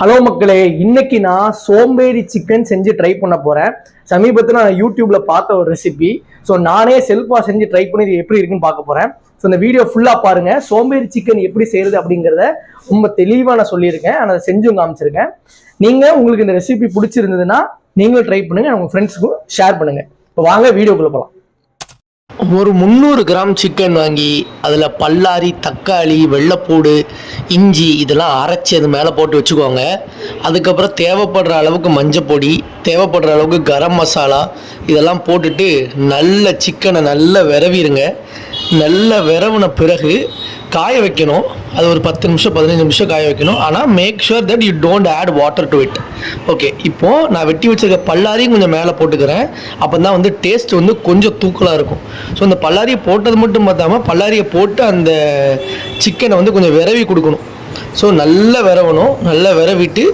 Hello மக்களே இன்னைக்கு நான் சோம்பேறி சிக்கன் செஞ்சு ட்ரை பண்ண போறேன். சமீபத்தில் நான் யூடியூப்ல பார்த்த ஒரு ரெசிபி ஸோ நானே செல்ஃபா செஞ்சு ட்ரை பண்ணி இது எப்படி இருக்குன்னு பார்க்க போறேன். ஸோ இந்த வீடியோ ஃபுல்லாக பாருங்க. சோம்பேறி சிக்கன் எப்படி செய்யறது அப்படிங்கிறத ரொம்ப தெளிவாக நான் சொல்லியிருக்கேன். ஆனால் அதை செஞ்சும் காமிச்சிருக்கேன். நீங்கள் உங்களுக்கு இந்த ரெசிபி பிடிச்சிருந்ததுன்னா நீங்களும் ட்ரை பண்ணுங்க. உங்கள் ஃப்ரெண்ட்ஸுக்கும் ஷேர் பண்ணுங்க. இப்போ வாங்க வீடியோக்குள்ளே போகலாம் ஒரு முந்நூறு கிராம் சிக்கன் வாங்கி அதில் பல்லாரி தக்காளி வெள்ளைப்பூடு இஞ்சி இதெல்லாம் அரைச்சி அது மேலே போட்டு வச்சுக்கோங்க. அதுக்கப்புறம் தேவைப்படுற அளவுக்கு மஞ்சப்பொடி தேவைப்படுற அளவுக்கு கரம் மசாலா இதெல்லாம் போட்டுட்டு நல்ல சிக்கனை நல்லா விரவிடுங்க நல்லா விரவின பிறகு காய வைக்கணும். அது ஒரு பத்து நிமிஷம் பதினஞ்சு நிமிஷம் காய வைக்கணும். ஆனால் make sure that you don't add water to it okay இப்போது நான் வெட்டி வச்சிருக்க பல்லாரியும் கொஞ்சம் மேலே போட்டுக்கிறேன். அப்போ தான் வந்து டேஸ்ட் வந்து கொஞ்சம் தூக்கலாக இருக்கும். ஸோ இந்த பல்லாரியை போட்டது மட்டும் பார்த்தாம பல்லாரியை போட்டு அந்த சிக்கனை வந்து கொஞ்சம் விரவி கொடுக்கணும். ஸோ நல்லா விரவணும். நல்லா விரவிட்டு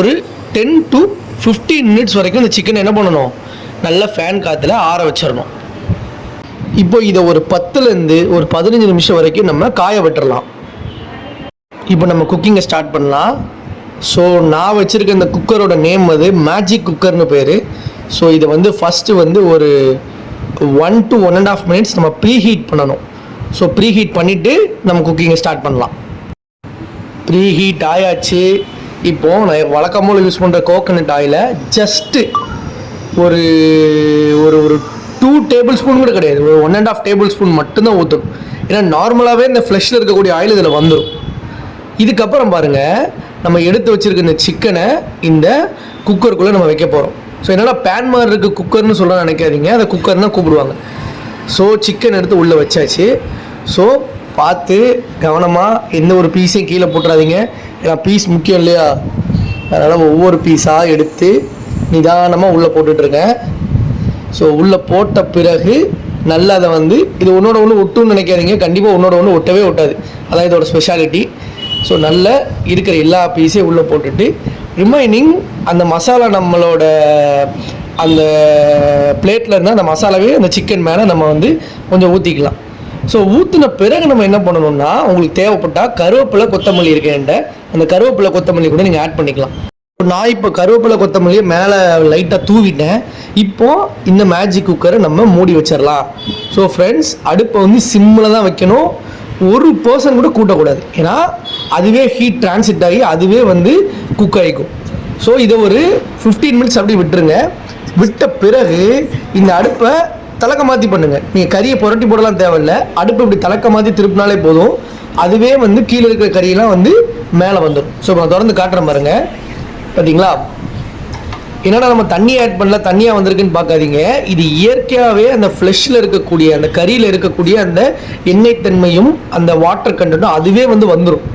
ஒரு டென் டு ஃபிஃப்டீன் மினிட்ஸ் வரைக்கும் இந்த சிக்கனை என்ன பண்ணணும்? நல்லா ஃபேன் காற்றுல ஆற வச்சிடணும். இப்போ இதை ஒரு பத்துலேருந்து ஒரு பதினஞ்சு நிமிஷம் வரைக்கும் நம்ம காய விட்டுறலாம். இப்போ நம்ம குக்கிங்கை ஸ்டார்ட் பண்ணலாம். ஸோ நான் வச்சுருக்க இந்த குக்கரோட நேம் அது மேஜிக் குக்கர்னு பேர். ஸோ இதை வந்து ஃபஸ்ட்டு வந்து ஒரு one to one and half minutes நம்ம ப்ரீ ஹீட் பண்ணணும். ஸோ ப்ரீ ஹீட் பண்ணிவிட்டு நம்ம குக்கிங்கை ஸ்டார்ட் பண்ணலாம். ப்ரீ ஹீட் ஆயாச்சு. இப்போது நான் வழக்கம்போல் யூஸ் பண்ணுற கோகனட் ஆயிலை ஜஸ்ட்டு ஒரு ஒரு ஒரு டூ டேபிள் ஸ்பூன் கூட கிடையாது. ஒரு one and half table spoon மட்டும்தான் ஊற்றணும் ஏன்னா நார்மலாகவே இந்த ஃப்ளஷில் இருக்கக்கூடிய ஆயில் இதில் வந்துடும் இதுக்கப்புறம் பாருங்கள் நம்ம எடுத்து வச்சுருக்க இந்த சிக்கனை இந்த குக்கருக்குள்ளே நம்ம வைக்க போகிறோம் ஸோ என்னடா பேன் மாதிரி இருக்க குக்கர்னு சொல்ல நினைக்காதீங்க. அதை குக்கர் தான் கூப்பிடுவாங்க. ஸோ சிக்கன் எடுத்து உள்ளே வச்சாச்சு. ஸோ பார்த்து கவனமாக எந்த ஒரு பீஸையும் கீழே போட்டுறாதீங்க. ஏன்னா பீஸ் முக்கியம் இல்லையா? அதனால் ஒவ்வொரு பீஸாக எடுத்து நிதானமாக உள்ளே போட்டுட்ருக்கேன் ஸோ உள்ளே போட்ட பிறகு நல்லா அதை வந்து இது உன்னோட ஒன்று ஒட்டுன்னு நினைக்காதீங்க. கண்டிப்பாக உன்னோட ஒன்று ஒட்டவே ஒட்டாது. அதான் இதோட ஸ்பெஷாலிட்டி ஸோ நல்ல இருக்கிற எல்லா பீஸையும் உள்ளே போட்டுட்டு ரிமைனிங் அந்த மசாலா நம்மளோட அந்த பிளேட்டில் இருந்தால் அந்த மசாலாவே அந்த சிக்கன் மேலே நம்ம வந்து கொஞ்சம் ஊற்றிக்கலாம் ஸோ ஊற்றின பிறகு நம்ம என்ன பண்ணணும்னா உங்களுக்கு தேவைப்பட்டால் கருவேப்பிலை கொத்தமல்லி இருக்கேன்ட்ட அந்த கருவேப்பிலை கொத்தமல்லி கூட நீங்கள் ஆட் பண்ணிக்கலாம். நான் இப்போ கருவேப்பிலை கொத்தமல்லியை மேலே லைட்டாக தூவிட்டேன். இப்போ இந்த மேஜிக் குக்கரை நம்ம மூடி வச்சிடலாம். ஸோ ஃப்ரெண்ட்ஸ் அடுப்பை வந்து சிம்மில் தான் வைக்கணும். ஒரு பர்சன் கூட கூட்டக்கூடாது. ஏன்னா அதுவே ஹீட் டிரான்சிட் ஆகி அதுவே வந்து குக் ஆகிக்கும் ஸோ இதை ஒரு ஃபிஃப்டீன் மினிட்ஸ் அப்படி விட்டுருங்க. விட்ட பிறகு இந்த அடுப்பை தலக்க மாற்றி பண்ணுங்கள் நீங்கள் கறியை புரட்டி போடலாம் தேவையில்ல. அடுப்பு இப்படி தலக்க மாற்றி திருப்பினாலே போதும். அதுவே வந்து கீழே இருக்கிற கறியெல்லாம் வந்து மேலே வந்துடும் ஸோ நான் திறந்து காட்டுறேன் பாருங்கள் பார்த்தீங்களா என்னடா நம்ம தண்ணி ஆட் பண்ணல தண்ணியாக வந்திருக்குன்னு பார்க்காதீங்க. இது இயற்கையாகவே அந்த ஃப்ளெஷ்ஷில் இருக்கக்கூடிய அந்த கறியில் இருக்கக்கூடிய அந்த எண்ணெய் தன்மையும் அந்த வாட்டர் கண்டென்ட்டும் அதுவே வந்து வந்துடும்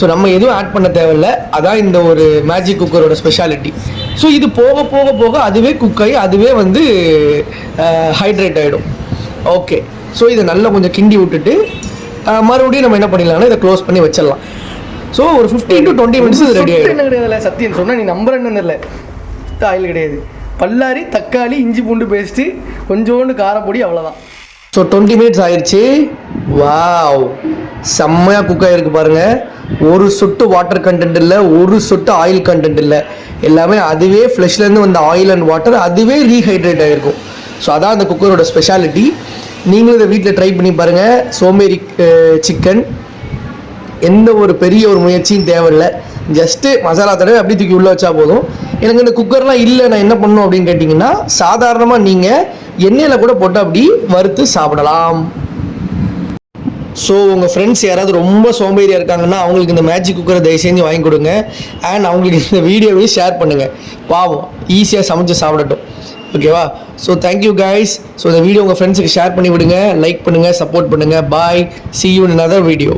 ஸோ நம்ம எதுவும் ஆட் பண்ண தேவையில்ல. அதான் இந்த ஒரு மேஜிக் குக்கரோட ஸ்பெஷாலிட்டி ஸோ இது போக போக போக அதுவே குக் ஆகி அதுவே வந்து ஹைட்ரேட் ஆகிடும் ஓகே ஸோ இதை நல்லா கொஞ்சம் கிண்டி விட்டுட்டு மறுபடியும் நம்ம என்ன பண்ணிடலாம்னா இதை க்ளோஸ் பண்ணி வச்சிடலாம். ஸோ ஒரு fifteen to twenty minutes ready ஆகிடும் என்ன கிடையாதுல்ல சத்தியம். சொன்னா நீ நம்புறேன்னு இல்லை. ஆயில் கிடையாது. பல்லாரி தக்காளி இஞ்சி பூண்டு பேஸ்ட்டு கொஞ்சோண்டு காரப்பொடி அவ்வளோதான் ஸோ டுவெண்ட்டி மினிட்ஸ் ஆயிடுச்சு வாவ் செம்மையாக குக் ஆகிருக்கு பாருங்க. ஒரு சொட்டு வாட்டர் கண்டென்ட் இல்லை ஒரு சொட்டு ஆயில் கண்டென்ட் இல்லை. எல்லாமே அதுவே ஃப்ளஷ்லேருந்து வந்த ஆயில் அண்ட் வாட்டர் அதுவே ரீஹைட்ரேட் ஆகிருக்கும் ஸோ அதான் அந்த குக்கரோட ஸ்பெஷாலிட்டி நீங்களும் இதை வீட்டில் ட்ரை பண்ணி பாருங்கள் சோம்பேறி சிக்கன் எந்த ஒரு பெரிய ஒரு முயற்சியும் தேவையில்லை. ஜஸ்ட்டு மசாலா தடவை அப்படி தூக்கி உள்ளே வச்சா போதும். எனக்கு இந்த குக்கர்லாம் இல்லை நான் என்ன பண்ணும் அப்படின்னு கேட்டிங்கன்னா சாதாரணமாக நீங்கள் எண்ணெயில் கூட போட்டு அப்படி வறுத்து சாப்பிடலாம். ஸோ உங்கள் ஃப்ரெண்ட்ஸ் யாராவது ரொம்ப சோம்பேறியாக இருக்காங்கன்னா அவங்களுக்கு இந்த மேஜிக் குக்கரை தயவு செஞ்சு வாங்கி கொடுங்க. அண்ட் அவங்களுக்கு இந்த வீடியோவையும் ஷேர் பண்ணுங்கள் பாவம் ஈஸியாக சமைச்சு சாப்பிடட்டும். ஓகேவா so thank you guys so இந்த வீடியோ உங்கள் ஃப்ரெண்ட்ஸுக்கு ஷேர் பண்ணி விடுங்க. லைக் பண்ணுங்கள் சப்போர்ட் பண்ணுங்கள் bye see you in other video